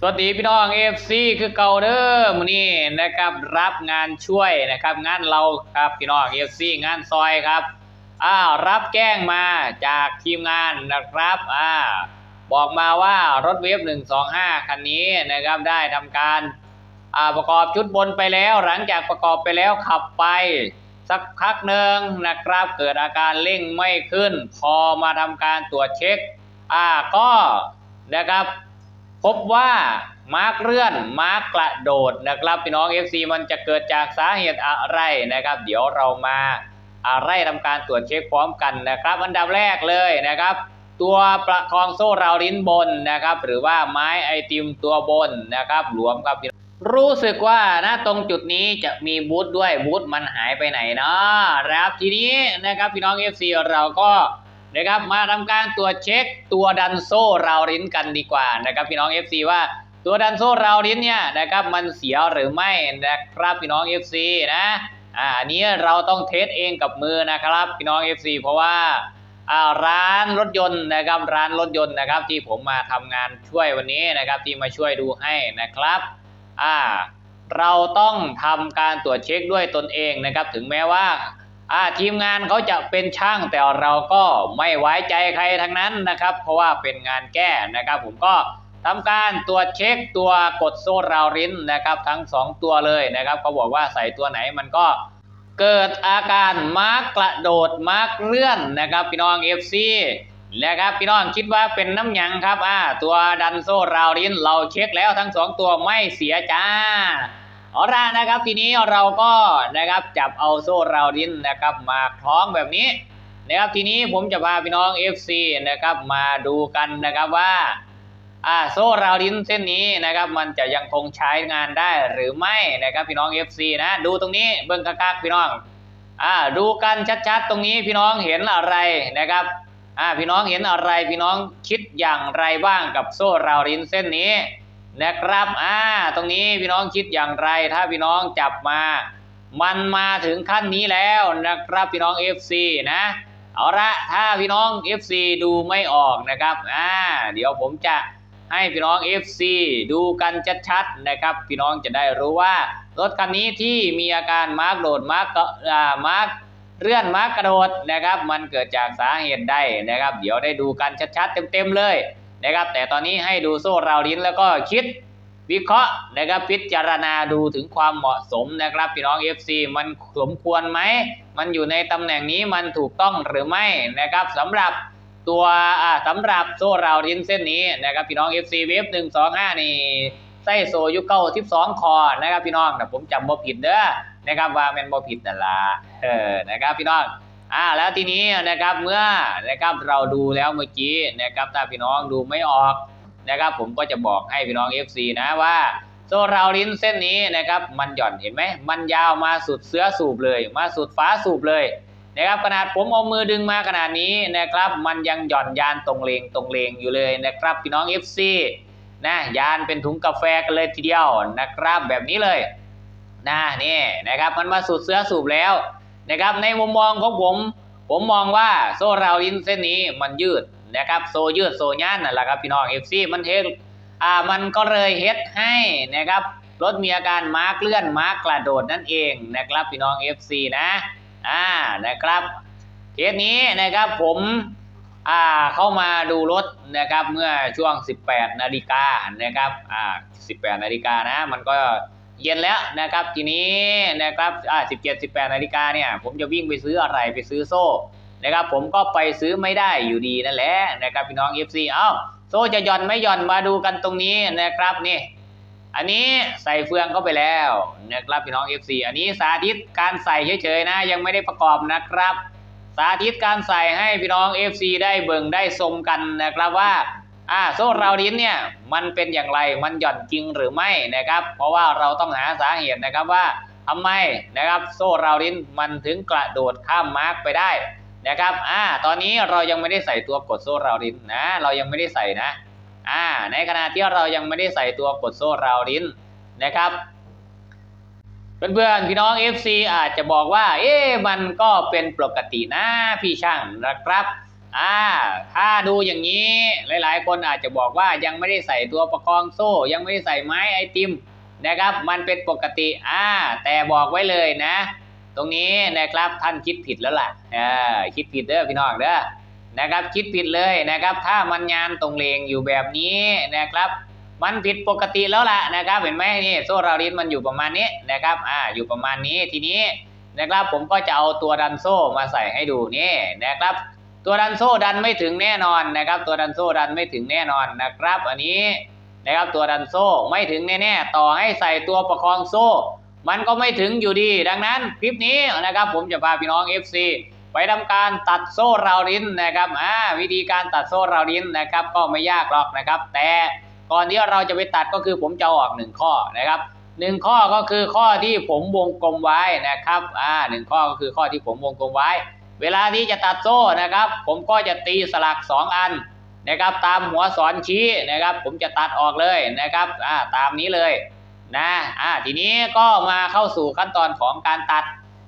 สวัสดีพี่น้องเอฟซีคือเก่าเด้อมื้อนี้นะครับรับงานช่วยนะครับ งานเราครับพี่น้องเอฟซีงานซอยครับอ้าวรับแจ้งมาจากทีมงานนะครับอ่าบอกมาว่ารถเวฟ125 คันนี้นะครับได้ทำการอ่าประกอบชุดบนไปแล้ว หลังจากประกอบไปแล้วขับไป สักพักหนึ่งนะครับ เกิดอาการเร่งไม่ขึ้น พอมาทำการตรวจเช็คอ่าก็นะครับ พบว่ามาร์กเลื่อนมาร์กกระโดดนะครับพี่น้อง FC มันจะเกิดจากสาเหตุอะไรนะครับ เดี๋ยวเรามาอ่าไล่ทำการตรวจเช็คพร้อมกันนะครับ อันดับแรกเลยนะครับ ตัวประคองโซ่ราวลิ้นบนนะครับ หรือว่าไม้ไอติมตัวบนนะครับหลวมครับพี่น้องรู้สึกว่านะตรงจุดนี้จะมีบูธด้วยบูธมันหายไปไหนเนาะนะครับทีนี้นะครับพี่น้อง FC เราก็ นะครับมาทำการตรวจเช็คตัวดันโซ่ราวลิ้นกันดีกว่านะครับพี่น้อง FC ว่าตัวดันโซ่ราวลิ้นเนี่ยนะครับมันเสียหรือไม่นะครับพี่น้อง FC นะอ่าอันนี้เราต้องเทสเองกับมือนะครับพี่น้อง FC เพราะว่าอ่าร้านรถยนต์นะครับร้านรถยนต์นะครับที่ผมมาทำงานช่วยวันนี้นะครับที่มาช่วยดูให้นะครับอ่าเราต้องทำการตรวจเช็คด้วยตนเองนะครับ ถึงแม้ว่า อ่าทีมงานเขาจะเป็นช่างแต่เราก็ไม่ไว้ใจใครทั้งนั้นนะครับ เพราะว่าเป็นงานแก้นะครับ ผมก็ทำการตรวจเช็คตัวกดโซ่ราวริ้นนะครับ ทั้ง 2 ตัวเลยนะครับเขาบอกว่าใส่ตัวไหนมันก็เกิดอาการมาร์กกระโดดมาร์กเลื่อนนะครับ พี่น้อง FC นะครับพี่น้องคิดว่าเป็นน้ำหยังครับอ่าตัวดันโซ่ราวริ้นเราเช็คแล้วทั้ง 2 ตัวไม่เสียจ้า เอาล่ะนะครับทีนี้เราก็นะครับจับเอาโซ่ราวดิ้นนะครับมาคล้องแบบนี้นะครับทีนี้ผมจะพาพี่น้อง FC นะครับมาดูกันนะครับว่าอ่าโซ่ราวดิ้นเส้นนี้นะครับมันจะยังคงใช้งานได้หรือไม่นะครับพี่น้อง FC นะดูตรงนี้เบิ้งคักๆพี่น้องอ่าดูกันชัดๆ ตรงนี้พี่น้องเห็นอะไรนะครับอ่าพี่น้องเห็นอะไรพี่น้องคิดอย่างไรบ้างกับโซ่ราวดิ้นเส้นนี้ นะครับอ่าตรงนี้พี่น้องคิดอย่างไรถ้าพี่น้องจับมา มันมาถึงขั้นนี้แล้วนะครับพี่น้อง FC นะเอาละถ้าพี่น้อง FC ดูไม่ออกนะครับอ่าเดี๋ยวผมจะให้พี่น้อง FC ดูกันชัดๆนะครับ พี่น้องจะได้รู้ว่ารถคันนี้ที่มีอาการมาร์กโดดมาร์กอ่ามาร์กเลื่อนมาร์กกระโดดนะครับ มันเกิดจากสาเหตุใดนะครับ เดี๋ยวได้ดูกันชัดๆเต็มๆเลย นะครับ แต่ตอนนี้ให้ดูโซ่ราวลิ้นแล้วก็คิดวิเคราะห์นะครับพิจารณาดูถึงความเหมาะสมนะครับพี่น้อง FC มันสมควรไหม มันอยู่ในตำแหน่งนี้มันถูกต้องหรือไม่นะครับสำหรับตัวอ่าสำหรับโซ่ราวลิ้นเส้นนี้นะครับพี่น้อง FC เวฟหนึ่งสองห้านี่ไส้โซยุเก้าทิปสองคอนะครับพี่น้องนะผมจำบ่ผิดเด้อนะครับว่าแมนบ่ผิดนั่ละเออนะครับพี่น้อง อ่าแล้วทีนี้นะครับเมื่อนะครับเราดูแล้วเมื่อกี้นะครับถ้าพี่น้องดูไม่ออกนะครับ ผมก็จะบอกให้พี่น้อง FC นะว่าโซ่ราลิ้นเส้นนี้นะครับ มันหย่อนเห็นไหมมันยาวมาสุดเสื้อสูบเลย มาสุดฟ้าสูบเลยนะครับขนาดผมเอามือดึงมาขนาดนี้นะครับ มันยังหย่อนยานตรงเลงตรงเลงอยู่เลยนะครับ พี่น้อง FC นะยานเป็นถุงกาแฟกันเลยทีเดียวนะครับแบบนี้เลยนะนี่นะครับมันมาสุดเสื้อสูบแล้ว นะครับ ในมุมมองของผม ผมมองว่าโซ่ราวินเส้นนี้มันยืดนะครับ โซยืดโซย่านนั่นแหละครับพี่น้องเอฟซีมันเฮ็ดอ่ามันก็เลยเฮ็ดให้นะครับรถมีอาการมาร์กเลื่อนมาร์กกระโดดนั่นเองนะครับพี่น้อง FC นะอ่านะครับเคสนี้นะครับผมอ่าเข้ามาดูรถนะครับเมื่อช่วง 18 นาฬิกานะครับอ่า18 นาฬิกานะมันก็ เย็นแล้วนะครับทีนี้นะครับอ่าสิบเจ็ดสิบแปดนาฬิกาเนี่ยผมจะวิ่งไปซื้ออะไรไปซื้อโซ่นะครับผมก็ไปซื้อไม่ได้อยู่ดีนั่นแหละนะครับพี่น้อง FC เอ้าโซ่จะหย่อนไม่หย่อนมาดูกันตรงนี้นะครับนี่อันนี้ใส่เฟืองเข้าไปแล้วนะครับพี่น้อง FC อันนี้สาธิตการใส่เฉยๆนะ ยังไม่ได้ประกอบนะครับ สาธิตการใส่ให้พี่น้อง FC ได้เบิ่งได้ชมกันนะครับว่า อ่าโซ่ราวลิ้นเนี่ยมันเป็นอย่างไรมันหย่อนจริงหรือไม่นะครับ เพราะว่าเราต้องหาสาเหตุนะครับว่าทำไมนะครับโซ่ราวลิ้นมันถึงกระโดดข้ามมาร์กไปได้นะครับอ่าตอนนี้เรายังไม่ได้ใส่ตัวกดโซ่ราวลิ้นนะเรายังไม่ได้ใส่นะอ่าในขณะที่เรายังไม่ได้ใส่ตัวกดโซ่ราวลิ้นนะครับเพื่อนๆพี่น้อง FC อาจจะบอกว่า เอ๊ะมันก็เป็นปกตินะพี่ช่างนะครับ อ่าถ้าดูอย่างนี้หลาย ๆ คนอาจจะบอกว่ายังไม่ได้ใส่ตัวประคองโซ่ ยังไม่ได้ใส่ไม้ไอติมนะครับ มันเป็นปกติอ่าแต่บอกไว้เลยนะ ตรงนี้นะครับท่านคิดผิดแล้วล่ะอ่าคิดผิดเด้อพี่น้องเด้อนะครับคิดผิดเลยนะครับ ถ้ามันยานตรงเลงอยู่แบบนี้นะครับ มันผิดปกติแล้วล่ะนะครับ เห็นไหมนี่โซ่ราลิ้นมันอยู่ประมาณนี้นะครับอ่าอยู่ประมาณนี้ทีนี้นะครับผมก็จะเอาตัวดันโซ่มาใส่ให้ดูนี่นะครับ ตัวดันโซ่ดันไม่ถึงแน่นอนนะครับ ตัวดันโซ่ดันไม่ถึงแน่นอนนะครับ อันนี้นะครับตัวดันโซ่ไม่ถึงแน่ๆต่อให้ใส่ตัวประคองโซ่ มันก็ไม่ถึงอยู่ดี ดังนั้นคลิปนี้นะครับ ผมจะพาพี่น้อง FC ไปทำการตัดโซ่ราวลิ้นนะครับอ่าวิธีการตัดโซ่ราวลิ้นนะครับ ก็ไม่ยากหรอกนะครับ แต่ก่อนที่เราจะไปตัดก็คือผมจะอออกหนึ่งข้อนะครับหนึ่งข้อก็คือข้อที่ผมวงกลมไว้นะครับอ่าหนึ่งข้อก็คือข้อที่ผมวงกลมไว้ เวลาที่จะตัดโซ่นะครับ ผมก็จะตีสลัก 2 อันนะครับ ตามหัวสอนชี้นะครับ ผมจะตัดออกเลยนะครับอ่าตามนี้เลยนะอ่าทีนี้ก็มาเข้าสู่ขั้นตอนของการตัด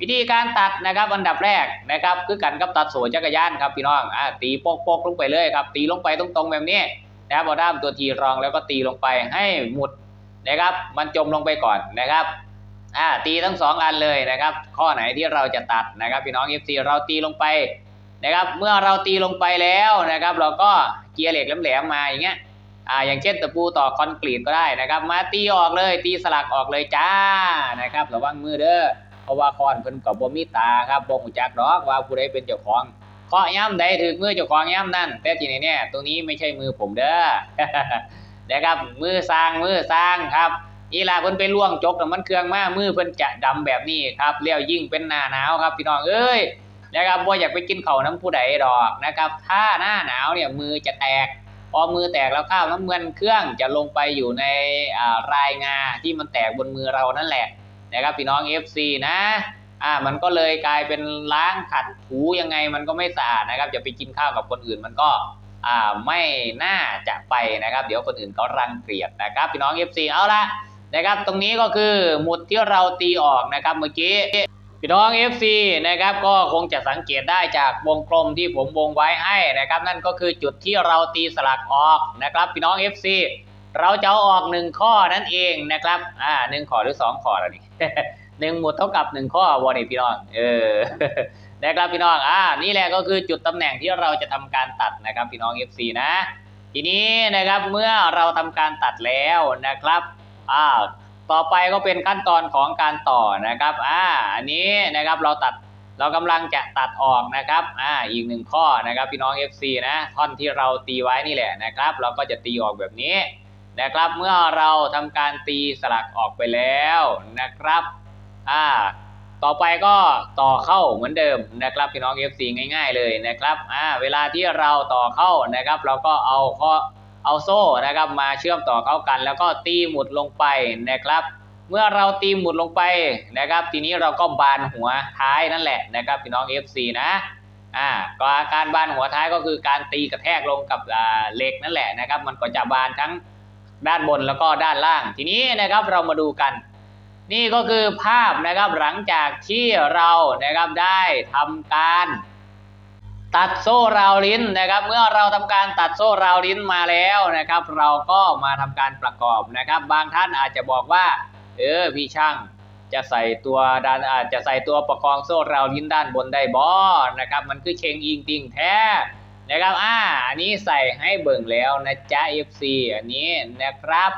วิธีการตัดนะครับอันดับแรกนะครับ คือกันกับตัดโซ่จักรยานครับพี่น้องอ่าตีโปกๆลงไปเลยครับ ตีลงไปตรงๆแบบนี้นะครับเอาด้ามตัวทีรองแล้วก็ตีลงไปให้หมุดนะครับ มันจมลงไปก่อนนะครับ อ่าตีทั้งสองอันเลยนะครับ ข้อไหนที่เราจะตัดนะครับพี่น้อง FC เราตีลงไปนะครับ เมื่อเราตีลงไปแล้วนะครับ เราก็เกียร์เหล็กแหลมๆมาอย่างเงี้ยอ่าอย่างเช่นตะปูต่อคอนกรีตก็ได้นะครับ มาตีออกเลยตีสลักออกเลยจ้านะครับระวังมือเด้อเพราะว่าคอนเพิ่นกับบ่มีตาครับบ่ฮู้จักดอกว่าผู้ใดเป็นเจ้าของเคาะย่ำใดถึงมือเจ้าของย่ำนั่นแต่ทีนี้เนี่ยตรงนี้ไม่ใช่มือผมเด้อนะครับมือสร้างมือสร้างครับ อีลาเพิ่นไปล่วงจกน้ำมันเครื่องมามือเพิ่นจะดำแบบนี้ครับแล้วยิ่งเป็นหน้าหนาวครับพี่น้องเอ้ยนะครับบ่อยากไปกินข้าวน้ำผู้ใดดอกนะครับ ถ้าหน้าหนาวเนี่ยมือจะแตก พอมือแตกแล้วข้าวน้ำมันเครื่องจะลงไปอยู่ในรายงาที่มันแตกบนมือเรานั่นแหละนะครับพี่น้อง FC นะอ่ามันก็เลยกลายเป็นล้างขัดถูยังไงมันก็ไม่สะอาดนะครับจะไปกินข้าวกับคนอื่นมันก็อ่าไม่น่าจะไปนะครับ เดี๋ยวคนอื่นเขารังเกียจนะครับ พี่น้อง FC เอาละ นะครับ ตรงนี้ก็คือหมุดที่เราตีออกนะครับเมื่อกี้พี่น้อง FC นะครับก็คงจะสังเกตได้จากวงกลมที่ผมวงไว้ให้นะครับ นั่นก็คือจุดที่เราตีสลักออกนะครับพี่น้อง FC เราจะเอาออกหนึ่งข้อนั่นเองนะครับ อ่าหนึ่งข้อหรือสองข้อแล้วนี่หนึ่งหมุดเท่ากับหนึ่งข้อวอนี่พี่น้องเออนะครับพี่น้องอ่านี่แหละก็คือจุดตำแหน่งที่เราจะทำการตัดนะครับพี่น้อง FC นะ ทีนี้นะครับเมื่อเราทำการตัดแล้วนะครับ อ่าต่อไปก็เป็นขั้นตอนของการต่อนะครับอ่าอันนี้นะครับเราตัดเรากำลังจะตัดออกนะครับอ่าอีกหนึ่งข้อนะครับพี่น้อง FC นะท่อนที่เราตีไว้นี่แหละนะครับ เราก็จะตีออกแบบนี้นะครับ เมื่อเราทำการตีสลักออกไปแล้วนะครับอ่าต่อไปก็ต่อเข้าเหมือนเดิมนะครับพี่น้อง FC ง่าย ๆ เลยนะครับอ่าเวลาที่เราต่อเข้านะครับ เราก็เอาข้อ เอาโซ่นะครับมาเชื่อมต่อเข้ากัน แล้วก็ตีหมุดลงไปนะครับ เมื่อเราตีหมุดลงไปนะครับ ทีนี้เราก็บานหัวท้ายนั่นแหละนะครับพี่น้อง FC นะอ่าก็การบานหัวท้ายก็คือการตีกระแทกลงกับเหล็กนั่นแหละนะครับ มันก็จะบานทั้งด้านบนแล้วก็ด้านล่าง ทีนี้นะครับเรามาดูกัน นี่ก็คือภาพนะครับหลังจากที่เรานะครับได้ทำการ ตัดโซ่ราวลิ้นนะครับ เมื่อเราทำการตัดโซ่ราวลิ้นมาแล้วนะครับ เราก็มาทำการประกอบนะครับ บางท่านอาจจะบอกว่า เออพี่ช่างจะใส่ตัวด้านอาจจะใส่ตัวประกองโซ่ราวลิ้นด้านบนได้บ่นะครับ มันคือเชงอิงติงแท้นะครับอ่าอันนี้ใส่ให้เบิ่งแล้วนะจ๊ะ FC อันนี้นะครับ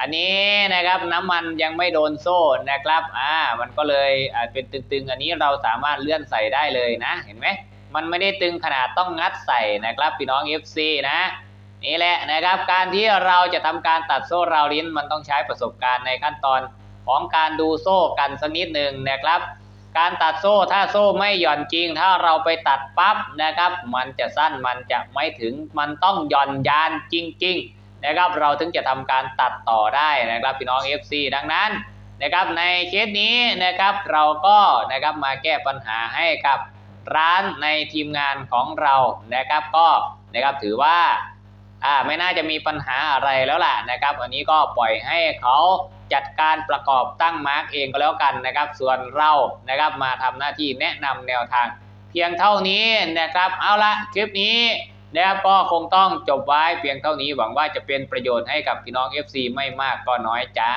อันนี้นะครับน้ำมันยังไม่โดนโซ่นะครับอ่ามันก็เลยอ่าเป็นตึงๆ อันนี้เราสามารถเลื่อนใส่ได้เลยนะ เห็นไหม มันไม่ได้ตึงขนาดต้องงัดใส่นะครับพี่น้อง FC นะนี่แหละนะครับการที่เราจะทำการตัดโซ่ราวลิ้นมันต้องใช้ประสบการณ์ในขั้นตอนของการดูโซ่กันสักนิดหนึ่งนะครับ การตัดโซ่ถ้าโซ่ไม่หย่อนจริง ถ้าเราไปตัดปั๊บนะครับ มันจะสั้นมันจะไม่ถึงมันต้องหย่อนยานจริง ๆ นะครับ เราถึงจะทำการตัดต่อได้นะครับพี่น้อง FC ดังนั้นนะครับในเคสนี้นะครับเราก็นะครับมาแก้ปัญหาให้กับ ร้านในทีมงานของเรานะครับก็นะครับถือว่าอ่าไม่น่าจะมีปัญหาอะไรแล้วล่ะนะครับ อันนี้ก็ปล่อยให้เขาจัดการประกอบตั้งมาร์กเองก็แล้วกันนะครับ ส่วนเรานะครับมาทำหน้าที่แนะนำแนวทาง เพียงเท่านี้นะครับเอาละคลิปนี้นะครับก็คงต้องจบไว้เพียงเท่านี้หวังว่าจะเป็นประโยชน์ให้กับพี่น้อง FC ไม่มากก็น้อยจ้า